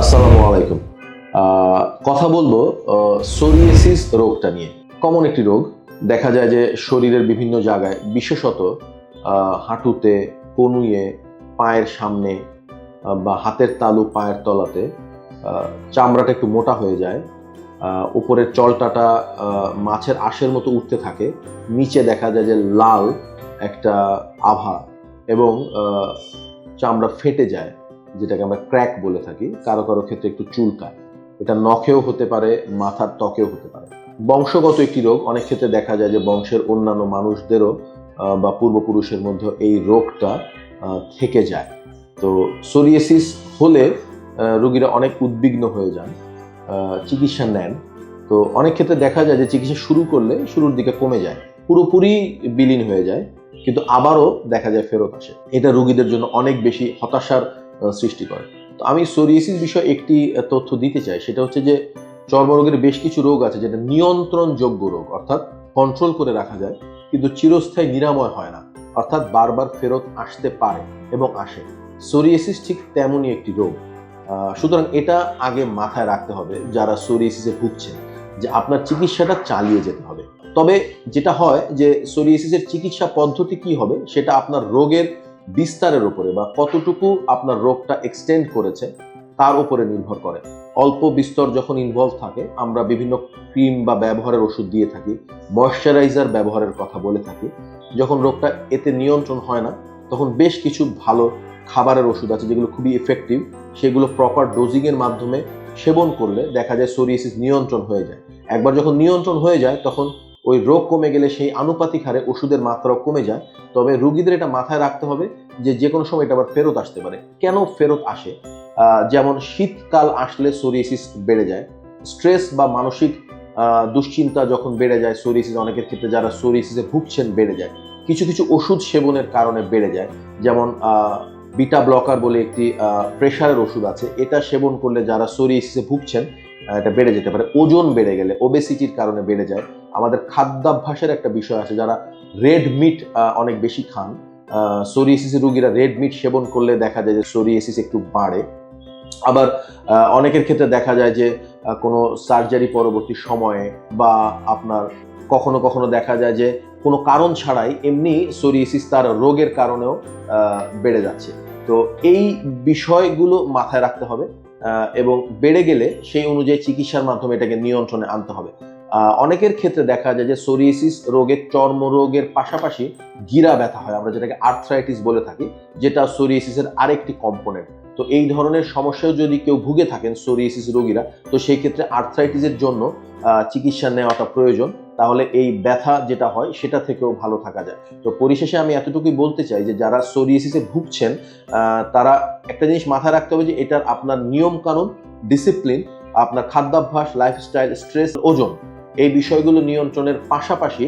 আসসালামু আলাইকুম। কথা বলব সোরিয়েসিস রোগটা নিয়ে। কমন একটি রোগ। দেখা যায় যে শরীরের বিভিন্ন জায়গায়, বিশেষত হাঁটুতে কনুয়ে পায়ের সামনে বা হাতের তালু পায়ের তলাতে চামড়াটা একটু মোটা হয়ে যায় উপরের চলটাটা মাছের আঁশের মতো উঠতে থাকে, নিচে দেখা যায় যে লাল একটা আভা এবং চামড়া ফেটে যায়। যেটাকে আমরা ক্র্যাক বলে থাকি, কারও কারও ক্ষেত্রে একটু চুলকায়। এটা নখেও হতে পারে, মাথার ত্বকেও হতে পারে। বংশগত একটি রোগ, অনেক ক্ষেত্রে দেখা যায় যে বংশের অন্যান্য মানুষদেরও বা পূর্বপুরুষের মধ্যে এই রোগটা থেকে যায়। তো সোরিয়েসিস হলে রোগীরা অনেক উদ্বিগ্ন হয়ে যান চিকিৎসা নেন। তো অনেক ক্ষেত্রে দেখা যায় যে চিকিৎসা শুরু করলে শুরুর দিকে কমে যায়, পুরোপুরি বিলীন হয়ে যায়, কিন্তু আবারও দেখা যায় ফেরত আসে। এটা রোগীদের জন্য অনেক বেশি হতাশার সৃষ্টি করে। তো আমি সোরিয়েসিস বিষয়ে একটি তথ্য দিতে চাই। সেটা হচ্ছে যে, চর্মরোগের বেশ কিছু রোগ আছে যেটা নিয়ন্ত্রণযোগ্য রোগ, অর্থাৎ কন্ট্রোল করে রাখা যায়, কিন্তু চিরস্থায়ী নিরাময় হয় না, অর্থাৎ বারবার ফেরত আসতে পারে এবং আসে। সোরিয়েসিস ঠিক তেমনই একটি রোগ। সুতরাং এটা আগে মাথায় রাখতে হবে যারা সোরিয়াসিসে ভুগছেন, যে আপনার চিকিৎসাটা চালিয়ে যেতে হবে। তবে যেটা হয় যে সোরিয়েসিসের চিকিৎসা পদ্ধতি কি হবে, সেটা আপনার রোগের বিস্তারের উপরে বা কতটুকু আপনার রোগটা এক্সটেন্ড করেছে, তার উপরে নির্ভর করে। অল্প বিস্তর যখন ইনভলভ থাকে, আমরা বিভিন্ন ক্রিম বা ব্যবহারের ওষুধ দিয়ে থাকি ময়শ্চারাইজার ব্যবহারের কথা বলে থাকি, যখন রোগটা এতে নিয়ন্ত্রণ হয় না, তখন বেশ কিছু ভালো খাবারের ওষুধ আছে যেগুলো খুবই এফেক্টিভ সেগুলো প্রপার ডোজিংয়ের মাধ্যমে সেবন করলে দেখা যায় সোরিয়াসিস নিয়ন্ত্রণ হয়ে যায়। একবার যখন নিয়ন্ত্রণ হয়ে যায়, তখন ওই রোগ কমে গেলে সেই আনুপাতিক হারে ওষুধের মাত্রাও কমে যায়। তবে রুগীদের এটা মাথায় রাখতে হবে যে যে কোনো সময় এটা আবার ফেরত আসতে পারে। কেন ফেরত আসে? যেমন শীতকাল আসলে সোরিয়াসিস বেড়ে যায়। স্ট্রেস বা মানসিক দুশ্চিন্তা যখন বেড়ে যায়, সোরিয়াসিস অনেকের ক্ষেত্রে যারা সোরিয়াসিসে ভুগছেন বেড়ে যায়। কিছু কিছু ওষুধ সেবনের কারণে বেড়ে যায়। যেমন বিটা ব্লকার বলে একটি প্রেশারের ওষুধ আছে। এটা সেবন করলে যারা সোরিয়াসিসে ভুগছেন এটা বেড়ে যেতে পারে। ওজন বেড়ে গেলে ওবেসিটির কারণে বেড়ে যায়। আমাদের খাদ্যাভ্যাসের একটা বিষয় আছে, যারা রেড মিট অনেক বেশি খান। সোরিয়াসিস রুগীরা রেড মিট সেবন করলে দেখা যায় যে সোরিয়াসিস একটু বাড়ে। আবার অনেকের ক্ষেত্রে দেখা যায় যে কোনো সার্জারি পরবর্তী সময়ে বা আপনার কখনো কখনো দেখা যায় যে, কোনো কারণ ছাড়াই এমনি সোরিয়াসিস তার রোগের কারণেও বেড়ে যাচ্ছে। তো এই বিষয়গুলো মাথায় রাখতে হবে। এবং বেড়ে গেলে সেই অনুযায়ী চিকিৎসার মাধ্যমে এটাকে নিয়ন্ত্রণে আনতে হবে। অনেকের ক্ষেত্রে দেখা যায় যে সোরিয়াসিস রোগের, চর্মরোগের পাশাপাশি গিরা ব্যথা হয়, আমরা যেটাকে আর্থ্রাইটিস বলে থাকি, যেটা সোরিয়েসিসের আরেকটি কম্পোনেন্ট। তো এই ধরনের সমস্যাও যদি কেউ ভুগে থাকেন সোরিয়েসিস রোগীরা, তো সেই ক্ষেত্রে আর্থ্রাইটিসের জন্য চিকিৎসা নেওয়াটা প্রয়োজন। তাহলে এই ব্যথা যেটা হয়, সেটা থেকেও ভালো থাকা যায়। তো পরিশেষে আমি এতটুকুই বলতে চাই যে, যারা সোরিয়াসিসে ভুগছেন তারা একটা জিনিস মাথায় রাখতে হবে যে, এটার আপনার নিয়ম কানুন ডিসিপ্লিন আপনার খাদ্যাভ্যাস লাইফস্টাইল স্ট্রেস ওজন, এই বিষয়গুলো নিয়ন্ত্রণের পাশাপাশি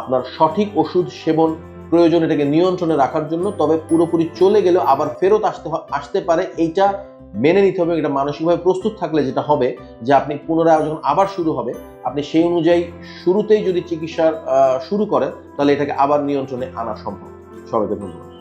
আপনার সঠিক ওষুধ সেবন প্রয়োজন এটাকে নিয়ন্ত্রণে রাখার জন্য, তবে পুরোপুরি চলে গেলেও আবার ফেরত আসতে আসতে পারে। এইটা মেনে নিতে হবে এটা মানসিকভাবে প্রস্তুত থাকলে যেটা হবে যে আপনি পুনরায় যখন আবার শুরু হবে আপনি সেই অনুযায়ী শুরুতেই যদি চিকিৎসা আহ, শুরু করেন তাহলে এটাকে আবার নিয়ন্ত্রণে আনা সম্ভব। সবাইকে ধন্যবাদ।